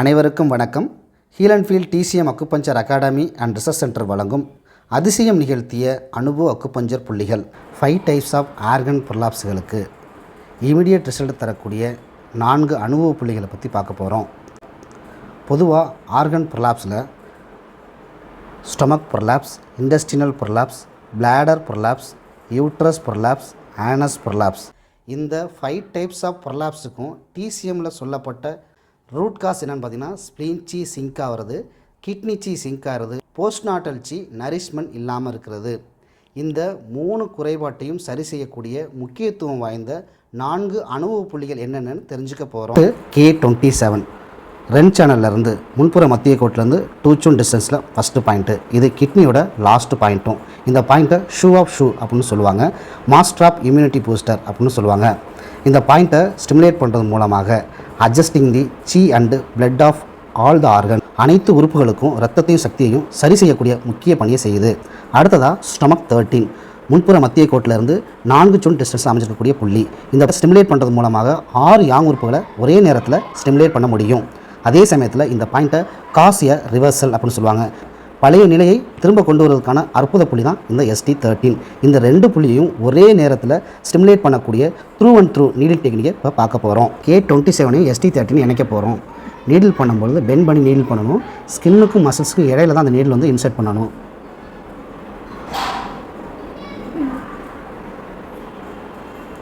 அனைவருக்கும் வணக்கம். Heal and feel TCM acupuncture academy and research centre வழங்கும் அதிசயம் நிகழ்த்திய அனுபவ அக்குபஞ்சர் புள்ளிகள் ஃபைவ் டைப்ஸ் ஆஃப் ஆர்கன் ப்ரொலாப்ஸ்களுக்கு இமிடியட் ரிசல்ட் தரக்கூடிய நான்கு அனுபவ புள்ளிகளை பற்றி பார்க்க போகிறோம் பொதுவாக organ ப்ரொலாப்ஸில் stomach prolapse intestinal prolapse bladder prolapse uterus prolapse anus prolapse இந்த ஃபைவ் டைப்ஸ் ஆஃப் ப்ரொலாப்ஸுக்கும் டிசிஎம்மில் சொல்லப்பட்ட ரூட் காஸ் என்னென்னு பார்த்தீங்கன்னா ஸ்ப்ளீன் சீ சிங்க் ஆகிறது கிட்னி சீ சிங்க் ஆகிறது போஸ்ட் நாட்டல் நரிஷ்மெண்ட் இல்லாமல் இருக்கிறது. இந்த மூணு குறைபாட்டையும் சரி செய்யக்கூடிய முக்கியத்துவம் வாய்ந்த நான்கு அனுபவ புள்ளிகள் என்னென்னு தெரிஞ்சுக்க போகிறோம் கே டுவெண்ட்டி செவன் ரென் சேனல்லேருந்து முன்புற மத்திய கோட்டிலேருந்து டூ சூன் டிஸ்டன்ஸில் ஃபஸ்ட்டு பாயிண்ட்டு இது கிட்னியோட லாஸ்ட் பாயிண்ட்டும் இந்த பாயிண்ட்டை ஷூ ஆஃப் ஷூ அப்படின்னு சொல்லுவாங்க. மாஸ்டர் ஆஃப் இம்யூனிட்டி பூஸ்டர் அப்படின்னு சொல்லுவாங்க. இந்த பாயிண்ட்டை ஸ்டிமுலேட் பண்ணுறது மூலமாக adjusting the qi and blood of all the organ அனைத்து உறுப்புகளுக்கும் ரத்தத்தையும் சக்தியையும் சரி செய்யக்கூடிய முக்கிய பணியை செய்யுது. அடுத்ததாக ஸ்டொமக் தேர்ட்டீன் முன்புற மத்திய கோட்டிலிருந்து நான்கு சுன் டிஸ்டன்ஸ் அமைஞ்சிருக்கக்கூடிய புள்ளி. இந்த ஸ்டிமுலேட் பண்ணுறது மூலமாக ஆறு யாங் உறுப்புகளை ஒரே நேரத்தில் ஸ்டிமுலேட் பண்ண முடியும். அதே சமயத்தில் இந்த பாயிண்ட்டை காசிய ரிவர்சல் அப்படின்னு சொல்லுவாங்க. பழைய நிலையை திரும்ப கொண்டு வருவதற்கான அற்புத புள்ளி தான் இந்த எஸ்டி தேர்ட்டீன் இந்த ரெண்டு புள்ளியையும் ஒரே நேரத்தில் ஸ்டிமுலேட் பண்ணக்கூடிய த்ரூ அண்ட் த்ரூ நீடில் டெக்னிக்கை இப்போ பார்க்க போகிறோம் கே டுவெண்ட்டி செவனையும் எஸ்டி தேர்ட்டின் இணைக்க போகிறோம் நீடில் பண்ணும்பொழுது பெண்ட் பண்ணி நீடில் பண்ணணும். ஸ்கின்னுக்கும் மசில்ஸுக்கும் இடையில தான் அந்த நீடில் வந்து இன்சர்ட் பண்ணணும்.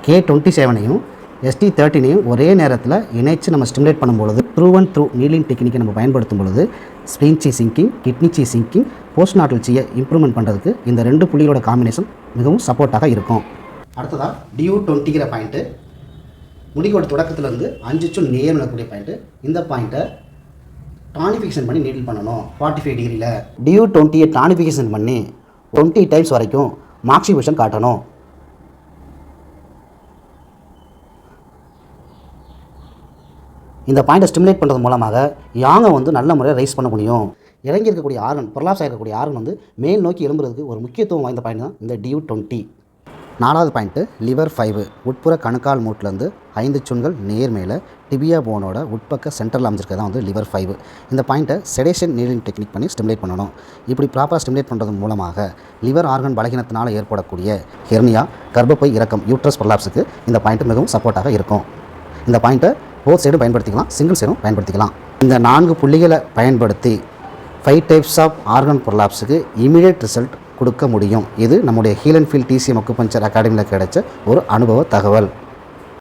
கே டுவெண்ட்டி செவனையும் எஸ்டி தேர்ட்டினையும் ஒரே நேரத்தில் இணைச்சு நம்ம ஸ்டிமுலேட் பண்ணும்பொழுது த்ரூ அண்ட் த்ரூ நீலிங் டெக்னிக்கை நம்ம பயன்படுத்தும் பொழுது spleen qi sinking kidney qi sinking post natal சீயை improvement பண்ணுறதுக்கு இந்த ரெண்டு புள்ளிகளோட காம்பினேஷன் மிகவும் சப்போர்ட்டாக இருக்கும். அடுத்ததாக டியூ டுவெண்ட்டிங்கிற பாயிண்ட்டு முடிக்கோட தொடக்கத்துலேருந்து அஞ்சு சுன் நேர் நடக்கக்கூடிய பாயிண்ட்டு இந்த பாயிண்ட்டை டானிஃபிகேஷன் பண்ணி நீடில் பண்ணணும் ஃபார்ட்டி ஃபைவ் டிகிரியில் டியூ டுவெண்ட்டியை டானிஃபிகேஷன் பண்ணி டுவெண்ட்டி டைம்ஸ் வரைக்கும் மார்க்சிபியூஷன் காட்டணும். இந்த பாயிண்ட்டை ஸ்டிமுலேட் பண்ணுறது மூலமாக யாங்கை வந்து நல்ல முறையில் ரைஸ் பண்ண முடியும். இறங்கி இருக்கக்கூடிய ஆர்கன் ப்ரொலாப்ஸ் ஆகிருக்கக்கூடிய ஆர்கன் வந்து மேல் நோக்கி எழும்புறதுக்கு ஒரு முக்கியத்துவம் வாய்ந்த பாயிண்ட் தான் இந்த டியூ டுவெண்ட்டி நாலாவது பாயிண்ட்டு லிவர் ஃபைவ் உட்புற கணுக்கால் மூட்டிலேருந்து ஐந்து சுண்கள் நேர் மேலே டிபியா போனோட உட்பக்க சென்டரில் அமைஞ்சிருக்கிறது தான் வந்து லிவர் ஃபைவ் இந்த பாயிண்ட்டை செடேஷன் நீரிங் டெக்னிக் பண்ணி ஸ்டிமுலேட் பண்ணணும். இப்படி ப்ராப்பராக ஸ்டிமுலேட் பண்ணுறது மூலமாக லிவர் ஆர்கன் பலகீனத்தினால் ஏற்படக்கூடிய ஹெர்னியா கர்ப்பப்பை இறக்கம் யூட்ரஸ் ப்ரொலாப்ஸுக்கு இந்த பாயிண்ட் மிகவும் சப்போர்ட்டாக இருக்கும். இந்த பாயிண்ட்டை போத் சைடும் பயன்படுத்திக்கலாம் சிங்கிள் சைடும் பயன்படுத்திக்கலாம். இந்த நான்கு புள்ளிகளை பயன்படுத்தி ஃபைவ் டைப்ஸ் ஆஃப் ஆர்கன் ப்ரொலாப்ஸுக்கு இமீடியட் ரிசல்ட் கொடுக்க முடியும். இது நம்முடைய heal and feel TCM acupuncture அகாடமியில் கிடைச்ச ஒரு அனுபவ தகவல்.